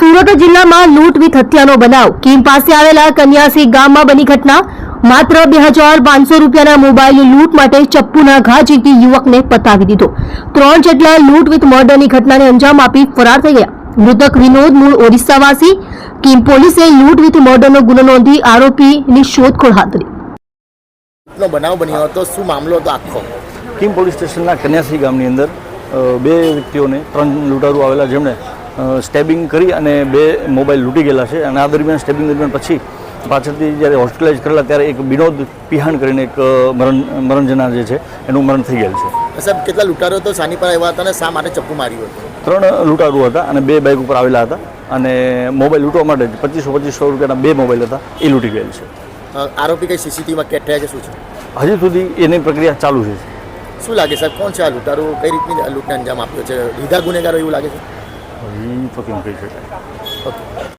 બોટાદ જિલ્લામાં લૂંટ વિથ હત્યાનો બનાવ. કીમ પાસે આવેલા કન્યાસી ગામમાં બની ઘટના. માત્ર બે હજાર પાંચસો રૂપિયાના મોબાઈલ લૂંટ માટે ચપ્પુના ઘા ઝીકી યુવકને પતાવી દીધો. ત્રણ જેટલા લૂંટ વિથ મર્ડરની ઘટનાને અંજામ આપી ફરાર થઈ ગયા. મૃતક વિનોદ મૂળ ઓરિસ્સાવાસી. કીમ પોલીસે લૂંટ વિથ મર્ડરનો ગુનો નોંધી આરોપીની શોધખોળ હાથ ધરી. બનાવ બન્યો હતો. શું મામલો હતો આખો? કિમ પોલીસ સ્ટેશનના કન્યાસી ગામની અંદર બે વ્યક્તિઓને ત્રણ લૂંટારૂ આવેલા જેમણે સ્ટેબિંગ કરી અને બે મોબાઈલ લૂંટી ગયેલા છે. અને આ દરમિયાન સ્ટેબિંગ દરમિયાન પછી પાછળથી જ્યારે હોસ્પિટલાઇઝ કરેલા ત્યારે એક વિનોદ પિહાણ કરીને એક મરણ મરણજના જે છે એનું મરણ થઈ ગયેલ છે. સાહેબ કેટલા લૂંટારો તો સાની પર આવ્યા હતા અને શા માટે ચપ્પુ માર્યું હતું? ત્રણ લૂંટારું હતા અને બે બાઇક ઉપર આવેલા હતા. અને મોબાઈલ લૂંટવા માટે પચીસો પચીસો રૂપિયાના બે મોબાઈલ હતા. એ લૂંટી ગયેલ છે. આરોપી કઈ સીસીટીવીમાં કેટ થયા કે શું છે? હજી સુધી એની પ્રક્રિયા ચાલુ છે. શું લાગે સાહેબ કોણ છે આ લૂંટારો કઈ રીતની લૂંટને અંજામ આપ્યો છે? લીધા ગુનેગારો એવું લાગે છે? હજી તો કેમ કહી શકાય ઓકે